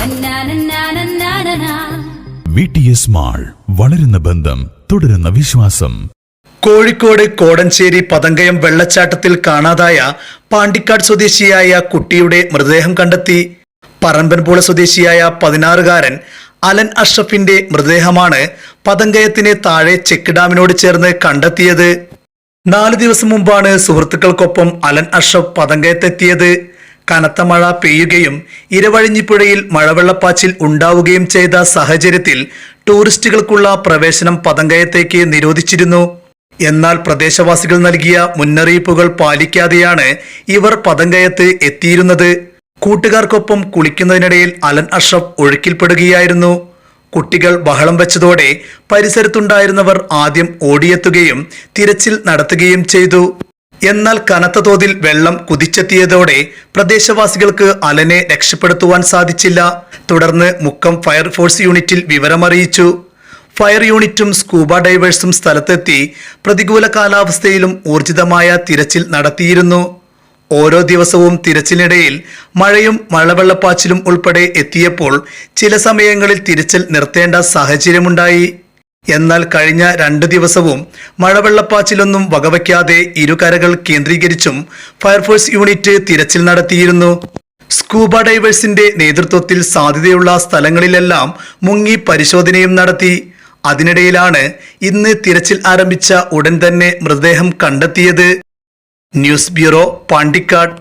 തന്നാനന്നാനന്നാനനാ. V T S mall വളരുന്ന ബന്ധം തുടരുന്ന വിശ്വാസം. കോഴിക്കോട് കോടഞ്ചേരി പതങ്കയം വെള്ളച്ചാട്ടത്തിൽ കാണാതായ പാണ്ടിക്കാട് സ്വദേശിയായ കുട്ടിയുടെ മൃതദേഹം കണ്ടെത്തി. പറമ്പൻപോള സ്വദേശിയായ പതിനാറുകാരൻ അലൻ അഷ്റഫിന്റെ മൃതദേഹമാണ് പതങ്കയത്തിന് താഴെ ചെക്ക് ഡാമിനോട് ചേർന്ന് കണ്ടെത്തിയത്. നാല് ദിവസം മുമ്പാണ് സുഹൃത്തുക്കൾക്കൊപ്പം അലൻ അഷ്റഫ് പതങ്കയത്തെത്തിയത്. കനത്ത മഴ പെയ്യുകയും ഇരവഴിഞ്ഞിപ്പുഴയിൽ മഴവെള്ളപ്പാച്ചിൽ ഉണ്ടാവുകയും ചെയ്ത സാഹചര്യത്തിൽ ടൂറിസ്റ്റുകൾക്കുള്ള പ്രവേശനം പതങ്കയത്തേക്ക് നിരോധിച്ചിരുന്നു. എന്നാൽ പ്രദേശവാസികൾ നൽകിയ മുന്നറിയിപ്പുകൾ പാലിക്കാതെയാണ് ഇവർ പതങ്കയത്ത് എത്തിയിരുന്നത്. കൂട്ടുകാർക്കൊപ്പം കുളിക്കുന്നതിനിടയിൽ അലൻ അഷ്റഫ് ഒഴുക്കിൽപ്പെടുകയായിരുന്നു. കുട്ടികൾ ബഹളം വെച്ചതോടെ പരിസരത്തുണ്ടായിരുന്നവർ ആദ്യം ഓടിയെത്തുകയും തിരച്ചിൽ നടത്തുകയും ചെയ്തു. എന്നാൽ കനത്ത തോതിൽ വെള്ളം കുതിച്ചെത്തിയതോടെ പ്രദേശവാസികൾക്ക് അലനെ രക്ഷപ്പെടുത്തുവാൻ സാധിച്ചില്ല. തുടർന്ന് മുക്കം ഫയർഫോഴ്സ് യൂണിറ്റിൽ വിവരമറിയിച്ചു. ഫയർ യൂണിറ്റും സ്കൂബ ഡൈവേഴ്സും സ്ഥലത്തെത്തി പ്രതികൂല കാലാവസ്ഥയിലും ഊർജിതമായ തിരച്ചിൽ നടത്തിയിരുന്നു. ഓരോ ദിവസവും തിരച്ചിലിനിടയിൽ മഴയും മഴവെള്ളപ്പാച്ചിലും ഉൾപ്പെടെ എത്തിയപ്പോൾ ചില സമയങ്ങളിൽ തിരച്ചിൽ നിർത്തേണ്ട സാഹചര്യമുണ്ടായി. എന്നാൽ കഴിഞ്ഞ രണ്ടു ദിവസവും മഴവെള്ളപ്പാച്ചിലൊന്നും വകവയ്ക്കാതെ ഇരുകരകൾ കേന്ദ്രീകരിച്ചും ഫയർഫോഴ്സ് യൂണിറ്റ് തിരച്ചിൽ നടത്തിയിരുന്നു. സ്കൂബ ഡൈവേഴ്സിന്റെ നേതൃത്വത്തിൽ സാധ്യതയുള്ള സ്ഥലങ്ങളിലെല്ലാം മുങ്ങി പരിശോധനയും നടത്തി. അതിനിടയിലാണ് ഇന്ന് തിരച്ചിൽ ആരംഭിച്ച ഉടൻ തന്നെ മൃതദേഹം കണ്ടെത്തിയത്. News bureau Pandikkad.